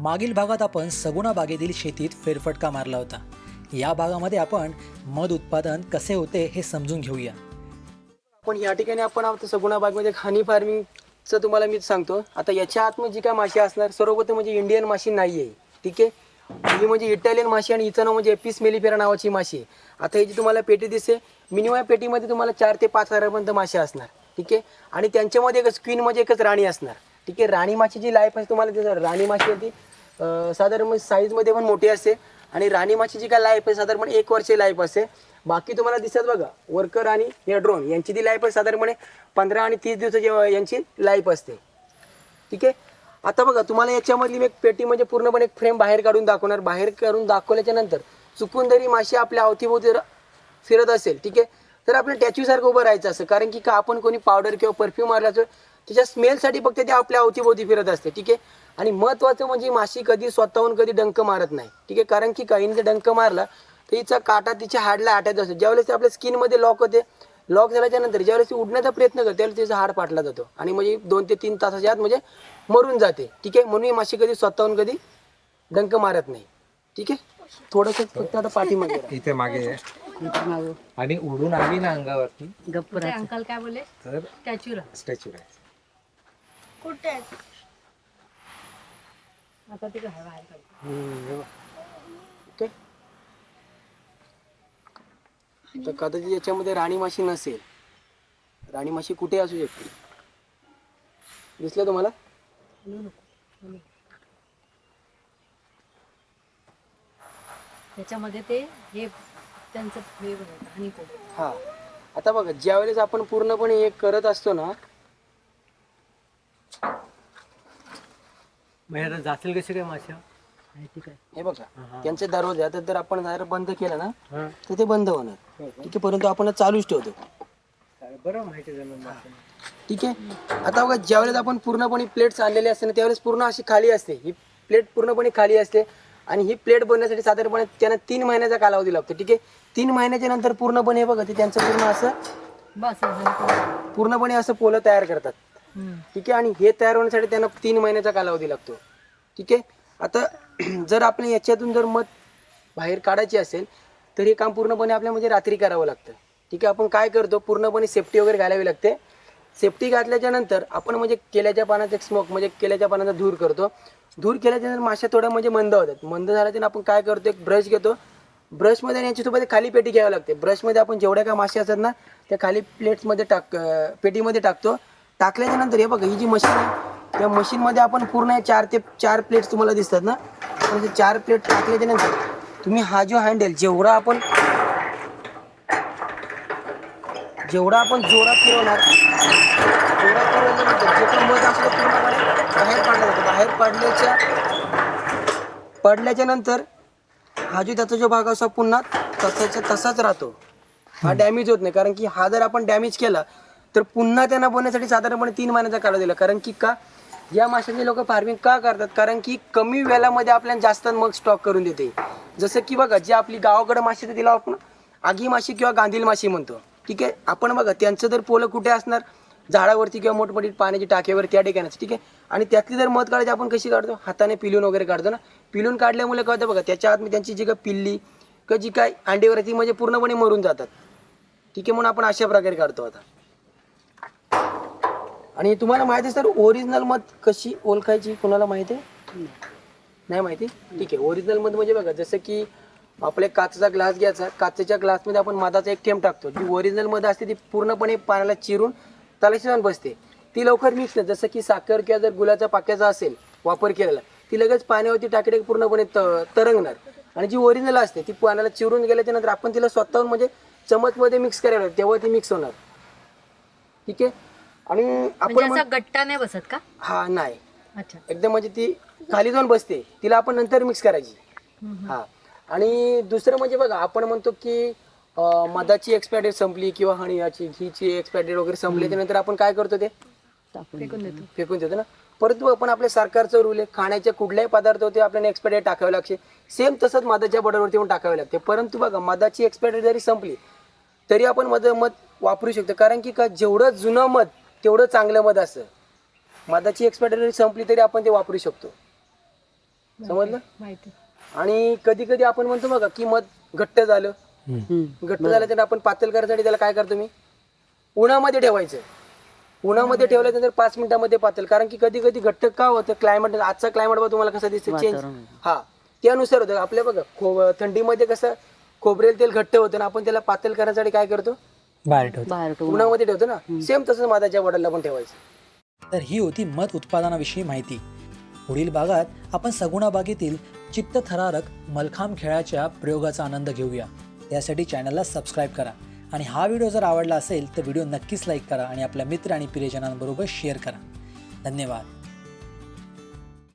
मागील भागात आपण सगुणा बागेतील शेतीत फेरफटका मारला होता. या भागामध्ये आपण मध उत्पादन कसे होते हे समजून घेऊया. पण या ठिकाणी आपण आता सगुणा बागमध्ये हनी फार्मिंगचं तुम्हाला मी सांगतो. आता याच्या आतमध्ये जी काय माशी असणार सर्वप्रथम म्हणजे इंडियन माशी नाही आहे. ठीक आहे? ही म्हणजे इटालियन माशी आणि हिचं नाव म्हणजे एपिस मेलिफेरा नावाची माशी आहे. आता ही जी तुम्हाला पेटी दिसते मिनिमम पेटीमध्ये तुम्हाला चार ते पाच हजारापर्यंत माशी असणार. ठीक आहे? आणि त्यांच्यामध्ये एकच क्वीन म्हणजे एकच राणी असणार. ठीक आहे? राणी माशीची लाईफ आहे तुम्हाला राणी माशी आहे ती साधारण साईजमध्ये पण मोठी असते. आणि राणी माशीची काय लाईफ आहे साधारणपणे एक वर्ष लाईफ असते. बाकी तुम्हाला दिसत बघा वर्कर आणि हेड्रोन यांची ती लाईफ आहे साधारणपणे पंधरा आणि तीस दिवसाची यांची लाईफ असते. ठीक आहे? आता बघा तुम्हाला याच्यामधली मी एक पेटी म्हणजे पूर्णपणे एक फ्रेम बाहेर काढून दाखवणार. बाहेर काढून दाखवल्याच्या नंतर चुकून जरी माशी आपल्या अवतीभोवती फिरत असेल ठीक आहे? तर आपल्या टॅच्यूसारखं उभं राहायचं असं कारण की का आपण कोणी पावडर किंवा परफ्यूम मारला तर त्याच्या स्मेलसाठी फक्त ते आपल्या अवतीभोवती फिरत असते ठीक आहे? आणि महत्त्वाचं म्हणजे माशी कधी स्वतःहून कधी डंक मारत नाही ठीक आहे? कारण की काहींनी जर डंक मारला तर हिचा काटा तिच्या हाडला आटत असतो. ज्यावेळेस ते आपल्या स्किनमध्ये लॉक होते लॉक झाल्याच्यानंतर ज्यावेळेस ती उडण्याचा प्रयत्न करते त्यावेळेस तिचा हाड पाटला जातो. आणि म्हणजे दोन ते तीन तासाच्या आत म्हणजे मरून जाते ठीक आहे? म्हणून ही माशी कधी स्वतःहून कधी डंक मारत नाही ठीक आहे? थोडंसं फक्त आता पाठीमागे राहा. इथे मागे आहे. आणि उडून आली ना अंगावरती ते अंकल काय बोले तर स्टॅच्यू राहा स्टॅच्यू आहे आता ते काय बाहेर काढ. हम्म, हे बघ. ओके. तर कदाचित याच्यामध्ये राणी माशी नसेल. राणी माशी कुठे असू शकते? दिसलं तुम्हाला? त्याच्यामध्ये ते हे त्यांचं हे हनी हा. आता बघा ज्यावेळेस आपण पूर्णपणे हे करत असतो ना जातील कशी काय? माशा हे बघा त्यांचे दरवाजे आता जर आपण जर बंद केलं ना तर ते बंद होणार. ठीक आहे परंतु आपण चालूच ठेवतो. बरं माहिती झालं ठीक आहे? आता बघा ज्यावेळेस आपण पूर्णपणे प्लेट्स आणलेले असते ना त्यावेळेस पूर्ण अशी खाली असते. ही प्लेट पूर्णपणे खाली असते आणि ही प्लेट बनण्यासाठी साधारणपणे त्यांना तीन महिन्याचा कालावधी लागतो. ठीक आहे? तीन महिन्याच्या नंतर पूर्णपणे हे बघा ते त्यांचं पूर्ण असं बस पूर्णपणे असं पोलं तयार करतात. ठीक आहे? आणि हे तयार होण्यासाठी त्यांना तीन महिन्याचा कालावधी लागतो. ठीक आहे? आता जर आपण याच्यातून जर मत बाहेर काढायची असेल तर हे काम पूर्णपणे आपल्या म्हणजे रात्री करावं लागतं. ठीक आहे? आपण काय करतो? पूर्णपणे सेफ्टी वगैरे घालावी लागते. सेफ्टी घातल्याच्या नंतर आपण म्हणजे केल्याच्या पानाचा एक स्मोक म्हणजे केल्याच्या पानाचा धूर करतो. धूर केल्याच्यानंतर माश्या थोड्या म्हणजे मंद होतात. मंद झाल्याच्या आपण काय करतो? एक ब्रश घेतो. ब्रशमध्ये आणि याच्यासोबत खाली पेटी घ्यावी लागते. ब्रशमध्ये आपण जेवढ्या काय मासे असतात ना त्या खाली प्लेट्समध्ये टाक पेटीमध्ये टाकतो. टाकल्याच्या नंतर हे बघा ही जी मशीन आहे त्या मशीनमध्ये आपण पूर्ण हे चार ते चार प्लेट्स तुम्हाला दिसतात ना? चार प्लेट टाकल्याच्या नंतर तुम्ही हा जो हँडल जेवढा आपण जेवढा आपण जोरात फिरवणार जोरात फिरवल्यानंतर जे पण मध असलं पूर्णपणे बाहेर पाडलं जातं. बाहेर पाडल्याच्या पडल्याच्या नंतर हा जो त्याचा जो भाग असा पुन्हा तसाच्या तसाच राहतो. हा डॅमेज होत नाही. कारण की हा जर आपण डॅमेज केला तर पुन्हा त्यांना बनण्यासाठी साधारणपणे तीन महिन्याचा काळ दिला कारण की का? या माशांचे लोक फार्मिंग का करतात? कारण की कमी वेळामध्ये आपल्याला जास्त मग स्टॉक करून देते. जसं की बघा जे आपली गावाकडे मासे तर तिला आपण आगी माशी किंवा गांधील माशी म्हणतो. ठीक आहे? आपण बघा त्यांचं जर पोलं कुठे असणार? झाडावरती किंवा मोठमोठी पाण्याची टाकेवर त्या ठिकाणी ठीक आहे? आणि त्यातली जर मध काढायची आपण कशी काढतो? हाताने पिलून वगैरे काढतो ना? पिलून काढल्यामुळे कळतं बघा त्याच्या आत त्यांची जी काय पिल्ली किंवा जी काय अंडेवर ती म्हणजे पूर्णपणे मरून जातात. ठीक आहे? म्हणून आपण अशा प्रकारे काढतो आता. आणि तुम्हाला माहिती आहे सर ओरिजिनल मध कशी ओळखायची कोणाला माहिती आहे? नाही माहिती? ठीक आहे ओरिजिनल मध म्हणजे बघा जसं की आपले काचेचा ग्लास घ्यायचा काचेच्या ग्लासमध्ये आपण मधाचा एक थेंब टाकतो. जी ओरिजिनल मध असते ती पूर्णपणे पाण्याला चिरून तलाशी जाऊन बसते. ती लवकर मिक्स नाही. जसं की साखर किंवा जर गुलाचा पाक्याचा असेल वापर केलेला ती लगेच पाण्यावरती टाकले पूर्णपणे त तरंगणार. आणि जी ओरिजिनल असते ती पाण्याला चिरून गेल्याच्यानंतर आपण तिला स्वतःहून म्हणजे चमचमध्ये मिक्स करायला तेव्हा ती मिक्स होणार. ठीक आहे? आणि आपण म्हणजे म्हण- असा गट्टा नाही बसत का? हा नाही. अच्छा. एकदम म्हणजे ती खाली जाऊन बसते. तिला आपण नंतर मिक्स करायची. हा. आणि दुसरं म्हणजे बघा आपण म्हणतो की अं, मधाची एक्सपायर डेट संपली किंवा हणी याची घीची एक्सपायर डेट वगैरे संपली त्यानंतर आपण काय करतो ते? फेकून देतो. फेकून देतो ना. परंतु आपण आपल्या सरकारचं रूल आहे खाण्याच्या कुठल्याही पदार्थ होते आपल्याला एक्सपायर डेट टाकावे लागते. सेम तसंच मधाच्या बॉर्डरवरती पण टाकावे लागते. परंतु बघा मधाची एक्सपायर डेट जरी संपली तरी आपण मध मध वापरू शकतो. कारण की का जेवढं जुनं मध तेवढं चांगलं मध असतं मधाची एक्सपायर संपली तरी आपण ते वापरू शकतो. समजलं? माहिती आणि कधी कधी आपण म्हणतो बघा की मध घट्ट झालं. घट्ट झालं तर आपण पातळ करण्यासाठी त्याला काय करतो मी? उन्हामध्ये ठेवायचं. उन्हामध्ये ठेवल्यानंतर पाच मिनिटामध्ये पातळ. कारण की कधी कधी घट्ट का होतं? क्लायमेट आजचा क्लायमेट बघा तुम्हाला कसं दिसतं चेंज हा. त्यानुसार होतं. आपल्या बघा खो थंडीमध्ये कसं खोबरेल तेल घट्ट होतं ना आपण त्याला पातळ करण्यासाठी काय करतो? बाहेर ठेवतो. उन्हामध्ये ठेवतो ना. सेम तसंच मधाच्या बॉटलला पण ठेवायचं. तर ही होती मध उत्पादनाविषयी माहिती. पुढील भागात आपण सगुणा बागेतील चित्तथरारक मलखांब खेळाच्या प्रयोगाचा आनंद घेऊया. त्यासाठी चॅनलला सबस्क्राईब करा. आणि हा व्हिडिओ जर आवडला असेल तर व्हिडिओ नक्कीच लाईक करा आणि आपल्या मित्र आणि प्रियजनांबरोबर शेअर करा. धन्यवाद.